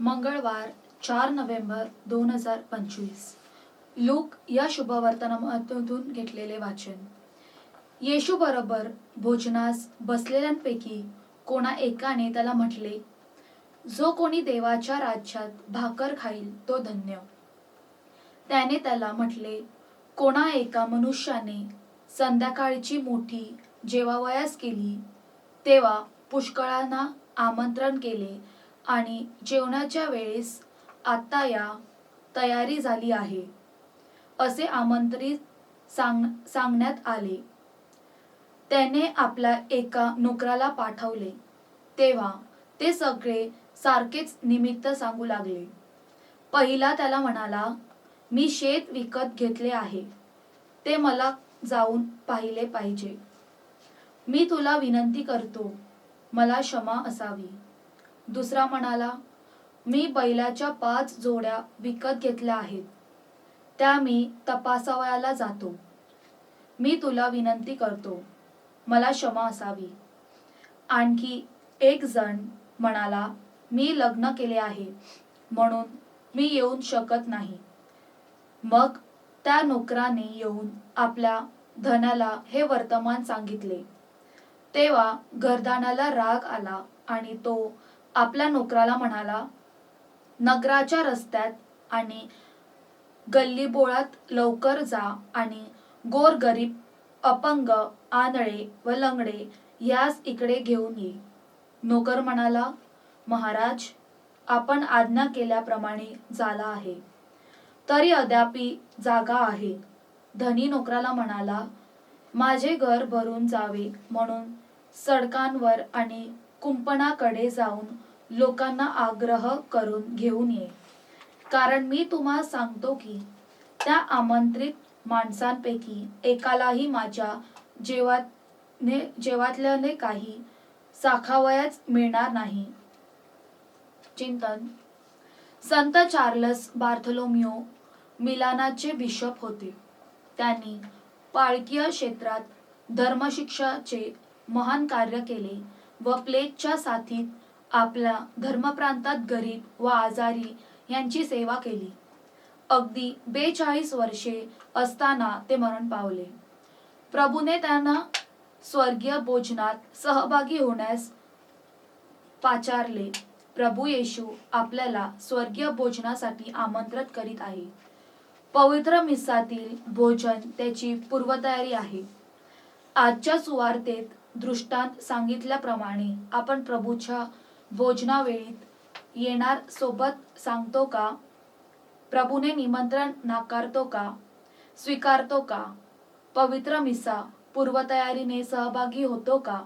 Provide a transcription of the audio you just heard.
मंगळवार चार नोव्हेंबर दोन हजार पंचवीस. लूक या शुभवर्तनामधून घेतलेले वाचन. येशू बरोबर भोजनास बसलेल्यांपैकी कोणा एकाने त्याला म्हटले जो कोणी देवाच्या राज्यात भाकर खाईल तो धन्य. त्याने त्याला म्हटले कोणा एका मनुष्याने संध्याकाळची मोठी जेवावयास केली तेव्हा पुष्कळांना आमंत्रण केले आणि जेवणाच्या वेळेस आता या तयारी झाली आहे असे आमंत्रित सांग सांगण्यात आले. त्याने आपल्या एका नोकराला पाठवले. तेव्हा ते सगळे सारखेच निमित्त सांगू लागले. पहिला त्याला म्हणाला मी शेत विकत घेतले आहे. ते मला जाऊन पाहिले पाहिजे. मी तुला विनंती करतो मला क्षमा असावी. दुसरा म्हणाला मी बैलाच्या पाच जोड्या विकत घेतल्या आहेत. त्या मी तपासावयाला जातो. मी तुला विनंती करतो. मला क्षमा असावी. आणखी एक जण म्हणाला मी लग्न केले आहे. म्हणून मी येऊन शकत नाही. मग त्या नोकराने येऊन आपल्या धनाला हे वर्तमान सांगितले. तेव्हा घरदानाला राग आला आणि तो आपल्या नोकराला म्हणाला नगराच्या रस्त्यात आणि गल्लीबोळात लवकर जा आणि गोरगरीब अपंग आंधळे व लंगडे यास इकडे घेऊन ये. नोकर म्हणाला महाराज आपण आज्ञा केल्याप्रमाणे झाला आहे. तरी अद्यापी जागा आहे. धनी नोकराला म्हणाला माझे घर भरून जावे म्हणून सडकांवर आणि कुंपणाकडे जाऊन लोकांना आग्रह करून घेऊन ये. कारण मी तुम्हाला सांगतो की त्या आमंत्रित माणसांपैकी एकालाही माझ्या जेवातने जेवातल्याने काही साखावयाच मिळणार नाही. चिंतन. संत चार्लस बार्थलोमियो मिलानाचे बिशप होते. त्यांनी पाळकीय क्षेत्रात धर्मशिक्षाचे महान कार्य केले. व प्लेगच्या साथीत आपल्या धर्मप्रांतात गरीब व आजारी यांची सेवा केली. अगदी बेचाळीस वर्षे असताना ते मरण पावले. प्रभूने त्यांना स्वर्गीय भोजनात सहभागी होण्यास पाचारले. प्रभू येशू आपल्याला स्वर्गीय भोजनासाठी आमंत्रित करीत आहे. पवित्र मिसातील भोजन त्याची पूर्वतयारी आहे. आजच्या सुवार्तेत दृष्टांत सांगितल्याप्रमाणे आपण प्रभूच्या भोजनावेळीत येणार सोबत सांगतो का? प्रभूने निमंत्रण नाकारतो का? स्वीकारतो का? पवित्र मिसा पूर्वतयारीने सहभागी होतो का?